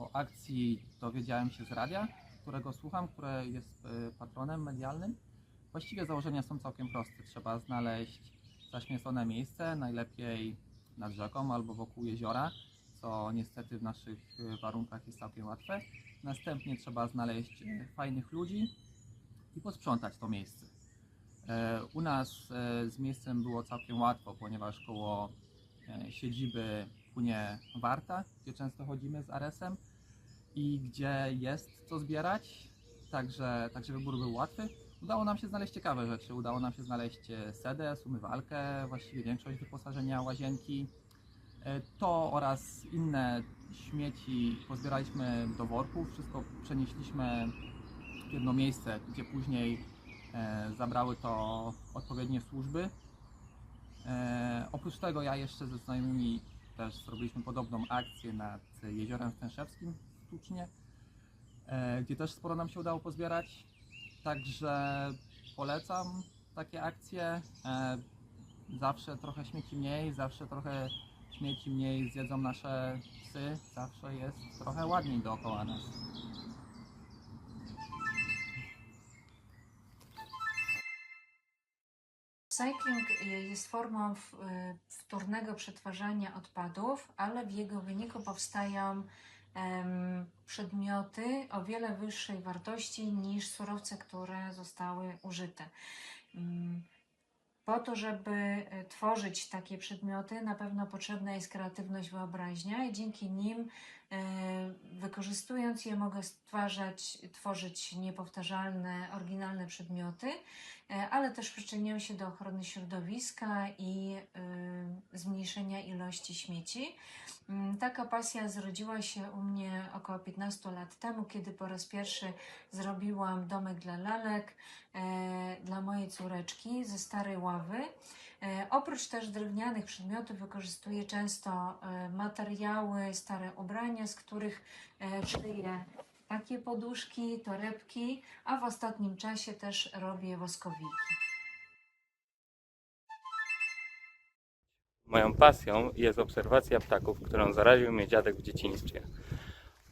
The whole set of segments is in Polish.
O akcji dowiedziałem się z radia, którego słucham, które jest e, patronem medialnym. Właściwie założenia są całkiem proste. Trzeba znaleźć zaśmiecone miejsce, najlepiej nad rzeką albo wokół jeziora, co niestety w naszych e, warunkach jest całkiem łatwe. Następnie trzeba znaleźć e, fajnych ludzi i posprzątać to miejsce. U nas z miejscem było całkiem łatwo, ponieważ koło siedziby płynie Warta, gdzie często chodzimy z Aresem i gdzie jest co zbierać, także, także wybór był łatwy. Udało nam się znaleźć ciekawe rzeczy, udało nam się znaleźć e, sedes, umywalkę, właściwie większość wyposażenia łazienki. E, To oraz inne śmieci pozbieraliśmy do worków, wszystko przenieśliśmy w jedno miejsce, gdzie później e, zabrały to odpowiednie służby. Oprócz tego ja jeszcze ze znajomymi też zrobiliśmy podobną akcję nad jeziorem Stęszewskim w Tucznie, e, gdzie też sporo nam się udało pozbierać. Także polecam takie akcje. E, zawsze trochę śmieci mniej, zawsze trochę śmieci mniej zjedzą nasze psy, zawsze jest trochę ładniej dookoła nas. Cycling jest formą y, wtórnego przetwarzania odpadów, ale w jego wyniku powstają przedmioty o wiele wyższej wartości niż surowce, które zostały użyte. Mm, Po to, żeby e, tworzyć takie przedmioty, na pewno potrzebna jest kreatywność, wyobraźnia i dzięki nim, e, wykorzystując je, mogę stwarzać, tworzyć niepowtarzalne, oryginalne przedmioty, e, ale też przyczyniają się do ochrony środowiska i zmniejszenia ilości śmieci. Mm, Taka pasja zrodziła się u mnie około 15 lat temu, kiedy po raz pierwszy zrobiłam domek dla lalek e, dla mojej córeczki ze starej ławy. E, oprócz też drewnianych przedmiotów wykorzystuję często e, materiały, stare ubrania, z których e, szyję takie poduszki, torebki, a w ostatnim czasie też robię woskowiki. Moją pasją jest obserwacja ptaków, którą zaraził mnie dziadek w dzieciństwie.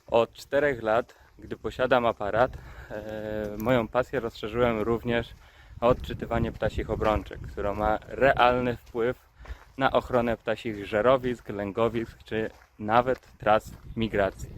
Od czterech lat, gdy posiadam aparat, e, moją pasję rozszerzyłem również o odczytywanie ptasich obrączek, która ma realny wpływ na ochronę ptasich żerowisk, lęgowisk czy nawet tras migracji.